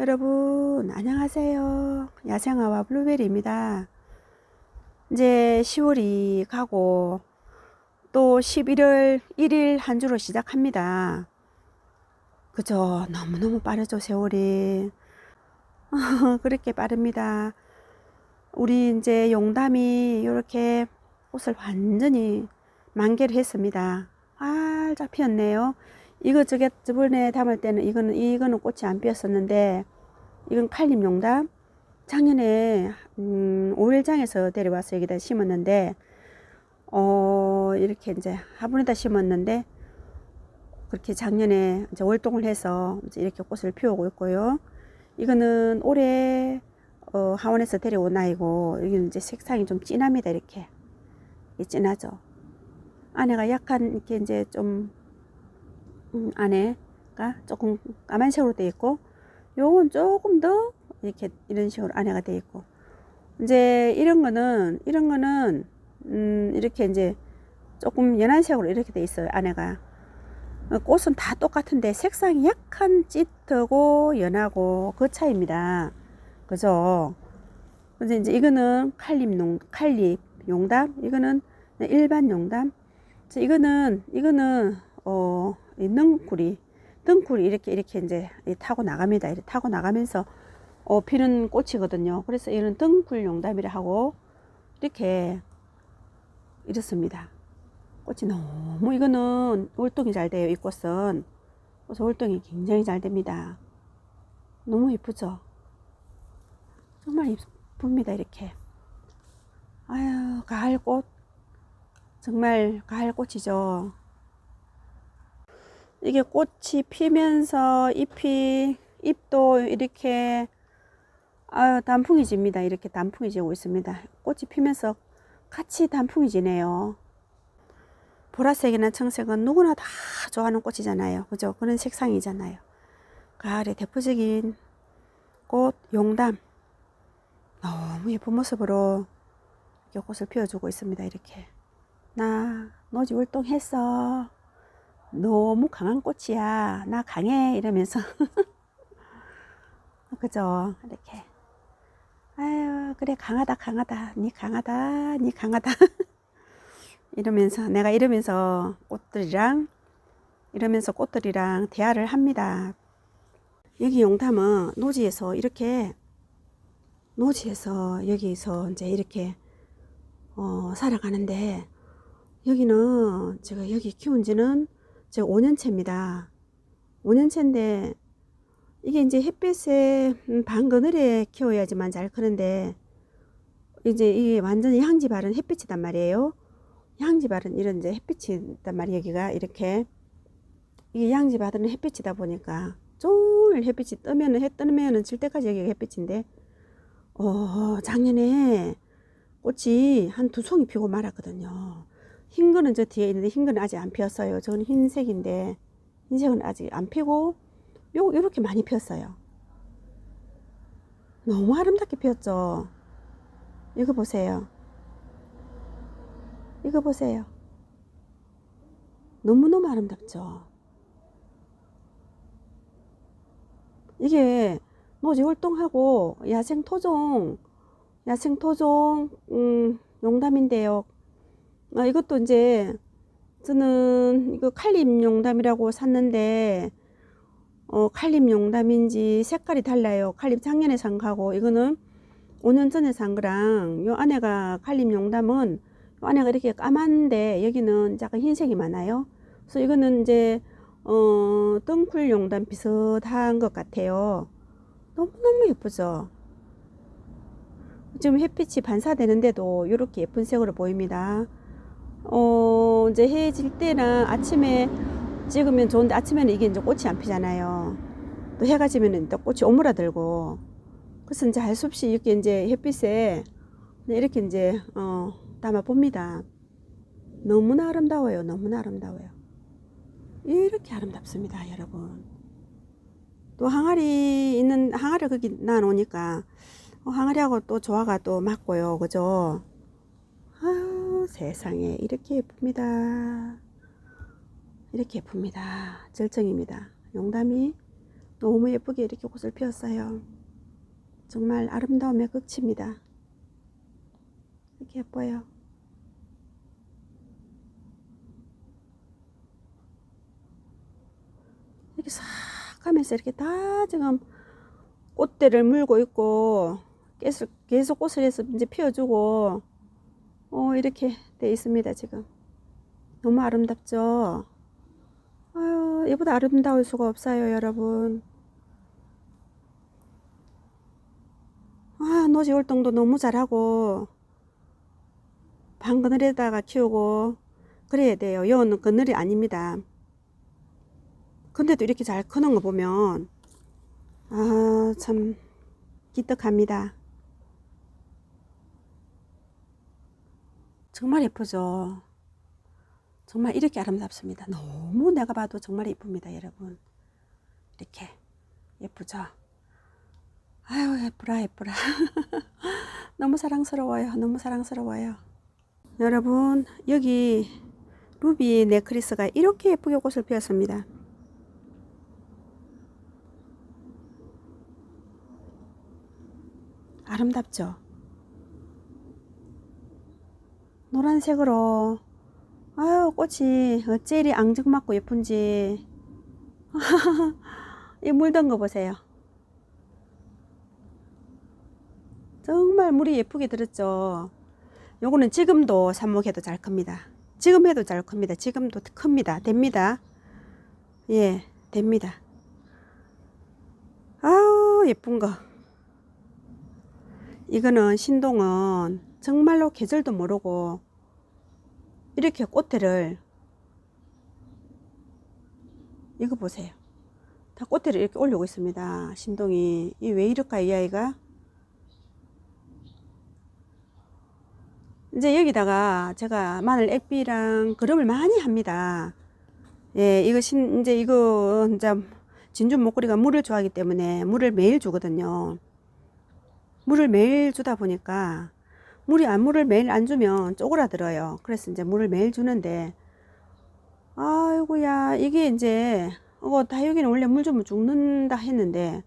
여러분 안녕하세요. 야생아와 블루베리입니다. 이제 10월이 가고 또 11월 1일 한 주로 시작합니다. 그죠? 너무너무 빠르죠 세월이? 그렇게 빠릅니다. 우리 이제 용담이 이렇게 꽃을 완전히 만개를 했습니다. 활짝 피었네요 이거 저게 저번에 담을 때는 이거는 이거는 꽃이 안 피었었는데 이건 칼림 용담 작년에 음, 오일장에서 데려와서 여기다 심었는데 어 이렇게 이제 화분에다 심었는데 그렇게 작년에 이제 월동을 해서 이제 이렇게 꽃을 피우고 있고요. 이거는 올해 어, 하원에서 데려온 아이고 여기는 이제 색상이 좀 진합니다 이렇게 진하죠. 안에가 약간 이렇게 이제 좀 음, 안에가 조금 까만색으로 되어 있고 요건 조금 더 이렇게 이런 식으로 안에가 되어 있고. 이제 이런 거는 이런 거는 음, 이렇게 이제 조금 연한 색으로 이렇게 되어 있어요 안에가. 어, 꽃은 다 똑같은데 색상이 약간 짙고 연하고 그 차이입니다. 그죠? 근데 이제 이거는 칼립 농 칼립 용담 이거는 일반 용담. 이거는 이거는 어이 능구리 등굴이 이렇게 이렇게 이제 타고 나갑니다. 이렇게 타고 나가면서 어, 피는 꽃이거든요. 그래서 이런 등굴 용담이라 하고 이렇게 이렇습니다. 꽃이 너무 이거는 월동이 잘 돼요. 이 꽃은 그래서 월동이 굉장히 잘 됩니다. 너무 이쁘죠? 정말 이쁩니다. 이렇게 아유 가을꽃 정말 가을꽃이죠. 이게 꽃이 피면서 잎이 잎도 이렇게 아 단풍이 집니다. 이렇게 단풍이 지고 있습니다. 꽃이 피면서 같이 단풍이 지네요. 보라색이나 청색은 누구나 다 좋아하는 꽃이잖아요. 그죠? 그런 색상이잖아요. 가을의 대표적인 꽃 용담 너무 예쁜 모습으로 이렇게 꽃을 피워주고 있습니다. 이렇게 나 노지 활동했어. 너무 강한 꽃이야. 나 강해. 이러면서. 그죠? 이렇게. 아유, 그래, 강하다, 강하다. 니 강하다, 니 강하다. 이러면서, 내가 이러면서 꽃들이랑, 이러면서 꽃들이랑 대화를 합니다. 여기 용담은 노지에서 이렇게, 노지에서 여기서 이제 이렇게, 어, 살아가는데, 여기는 제가 여기 키운 지는 제가 5년째입니다. 5년째인데 이게 이제 햇빛에 음, 반 그늘에 키워야지만 잘 크는데 이제 이게 완전히 향지 바른 햇빛이단 말이에요. 향지 바른 이런 이제 햇빛이단 말이에요. 여기가 이렇게 이게 향지 바른 햇빛이다 보니까 종일 햇빛이 뜨면은 해 뜨면은 질 때까지 여기가 햇빛인데 어 작년에 꽃이 한 두 송이 피고 말았거든요. 흰 거는 저 뒤에 있는데 흰 거는 아직 안 피었어요. 저는 흰색인데 흰색은 아직 안 피고 요 요렇게 많이 피었어요. 너무 아름답게 피었죠. 이거 보세요. 이거 보세요. 너무너무 아름답죠. 이게 노지 활동하고 야생 토종 야생 토종 음, 용담인데요. 아, 이것도 이제 저는 이거 칼림 용담이라고 샀는데 어, 칼림 용담인지 색깔이 달라요. 칼림 작년에 산 거하고 이거는 5년 전에 산 거랑 요 안에가 칼림 용담은 요 안에가 이렇게 까만데 여기는 약간 흰색이 많아요. 그래서 이거는 이제 어, 덩쿨 용담 비슷한 것 같아요. 너무너무 예쁘죠? 지금 햇빛이 반사되는데도 이렇게 예쁜 색으로 보입니다. 어, 이제 해질 때나 아침에 찍으면 좋은데 아침에는 이게 이제 꽃이 안 피잖아요. 또 해가 지면은 또 꽃이 오므라들고. 그래서 이제 할 수 없이 이렇게 이제 햇빛에 이렇게 이제, 어, 담아 봅니다. 너무나 아름다워요. 너무나 아름다워요. 이렇게 아름답습니다. 여러분. 또 항아리 있는, 항아리 거기 놔놓으니까, 어, 항아리하고 또 조화가 또 맞고요. 그죠? 세상에 이렇게 예쁩니다. 이렇게 예쁩니다. 절정입니다. 용담이 너무 예쁘게 이렇게 꽃을 피웠어요. 정말 아름다움의 극치입니다. 이렇게 예뻐요. 이렇게 싹 하면서 이렇게 다 지금 꽃대를 물고 있고 계속, 계속 꽃을 해서 이제 피워주고 어, 이렇게 돼 있습니다, 지금. 너무 아름답죠? 아유, 이보다 아름다울 수가 없어요, 여러분. 아, 노지 활동도 너무 잘하고, 방 그늘에다가 키우고, 그래야 돼요. 여는 그늘이 아닙니다. 근데도 이렇게 잘 크는 거 보면, 아, 참, 기특합니다. 정말 예쁘죠? 정말 이렇게 아름답습니다. 너무 내가 봐도 정말 예쁩니다, 여러분. 이렇게 예쁘죠? 아유, 예쁘라, 예쁘라. 너무 사랑스러워요. 너무 사랑스러워요. 여러분, 여기 루비 네크리스가 이렇게 예쁘게 꽃을 피웠습니다. 아름답죠? 노란색으로. 아유 꽃이 어째 이리 앙증맞고 예쁜지. 이 물든 거 보세요. 정말 물이 예쁘게 들었죠? 요거는 지금도 삽목해도 잘 큽니다. 지금 해도 잘 큽니다. 지금도 큽니다. 됩니다. 예 됩니다. 아우 예쁜 거. 이거는 신동은 정말로 계절도 모르고 이렇게 꽃대를 이거 보세요. 다 꽃대를 이렇게 올리고 있습니다. 신동이 이 왜 이럴까 이 아이가 이제 여기다가 제가 마늘 액비랑 그름을 많이 합니다. 예, 이거 신 이제 이거 이제 진주 목걸이가 물을 좋아하기 때문에 물을 매일 주거든요. 물을 매일 주다 보니까 물이 안 물을 매일 안 주면 쪼그라들어요. 그래서 이제 물을 매일 주는데 아이고야 이게 이제 어 다육이는 원래 물 주면 죽는다 했는데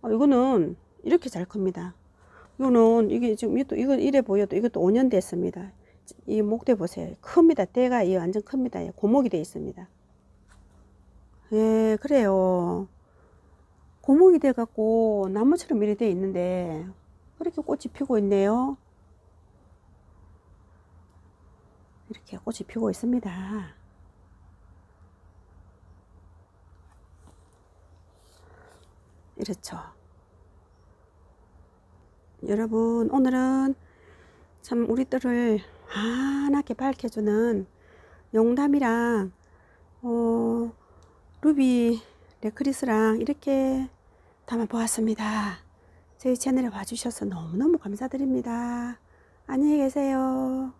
어, 이거는 이렇게 잘 큽니다. 이거는 이게 지금 이것도 이거 이래 보여도 이것도 5년 됐습니다. 이 목대 보세요. 큽니다. 대가 이 완전 큽니다. 예, 고목이 돼 있습니다. 예, 그래요. 고목이 돼 갖고 나무처럼 이렇게 돼 있는데 그렇게 꽃이 피고 있네요. 이렇게 꽃이 피고 있습니다. 이렇죠. 여러분, 오늘은 참 우리 뜰을 환하게 밝혀주는 용담이랑, 어, 루비 레크리스랑 이렇게 담아보았습니다. 저희 채널에 와주셔서 너무너무 감사드립니다. 안녕히 계세요.